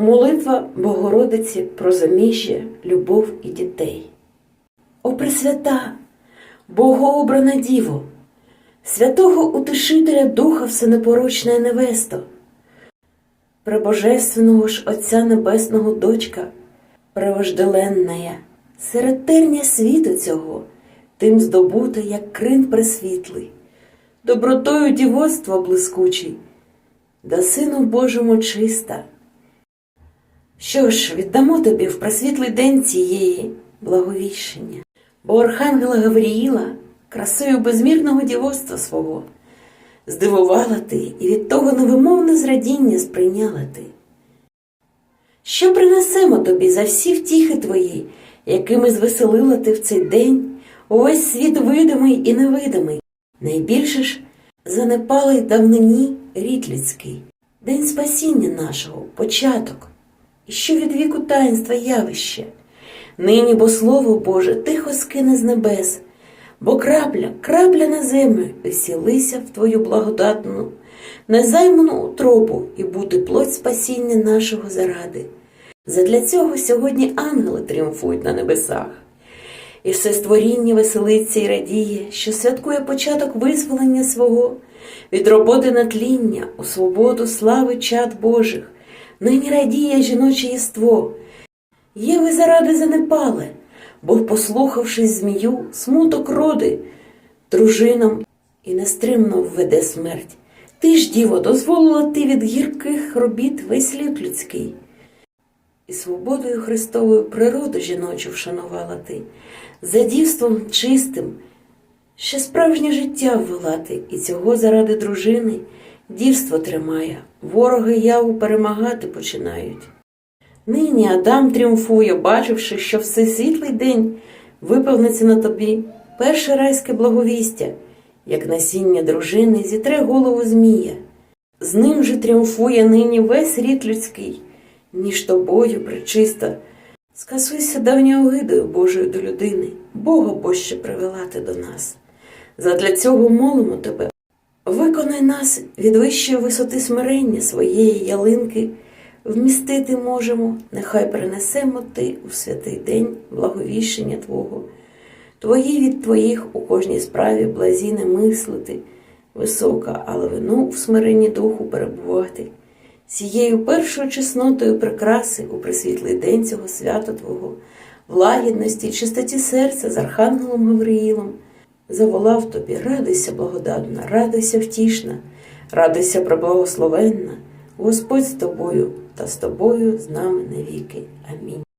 Молитва Богородиці про заміжжя, любов і дітей. О Пресвята, Богообрана Діво, святого Утешителя Духа Всенепорочна невесто, пребожественного ж Отця Небесного дочка, превожделенная, серед терня світу цього, тим здобута, як крин пресвітлий, добротою дівоцтва блискучий, да Сину Божому чиста. Що ж, віддамо тобі в просвітлий день цієї благовіщення, бо Архангела Гавріїла красою безмірного дівоцтва свого здивувала ти і від того невимовне зрадіння сприйняла ти. Що принесемо тобі за всі втіхи твої, якими звеселила ти в цей день увесь світ видимий і невидимий, найбільше ж занепалий давнині рід людський, день спасіння нашого, початок що від віку таїнства явище. Нині, бо Слово Боже тихо скине з небес, бо крапля, крапля на землю, всілися в Твою благодатну, незайману утробу і бути плоть спасіння нашого заради. Задля цього сьогодні ангели тріумфують на небесах. І все створіння веселиться і радіє, що святкує початок визволення свого від роботи на тління у свободу слави чад Божих. Нині радіє жіноче єство. Є ви заради занепале, бо, послухавшись змію, смуток роди дружинам і нестримно введе смерть. Ти ж, діво, дозволила ти від гірких робіт весь лід людський. І свободою Христовою природу жіночу вшанувала ти, за дівством чистим, ще справжнє життя ввела ти, і цього заради дружини дівство тримає, вороги яву перемагати починають. Нині Адам тріумфує, бачивши, що все світлий день виповниться на тобі перше райське благовістя, як насіння дружини зітре голову Змія. З ним же тріумфує нині весь рід людський, ніж тобою, пречиста. Скасуйся давньою огидою Божою до людини, Бога Боже привела ти до нас. Задля цього молимо тебе. Виконай нас від вищої висоти смирення своєї ялинки, вмістити можемо, нехай принесемо ти у святий день благовіщення Твого, Твої від Твоїх у кожній справі блазі не мислити, висока, але вину в смиренні духу перебувати. Цією першою чеснотою прикраси у присвітлий день цього свята Твого, в лагідності чистоті серця з Архангелом Гавриїлом, заволав тобі, радуйся, благодатна, радуйся втішна, радуйся преблагословенна, Господь з тобою та з тобою з нами навіки. Амінь.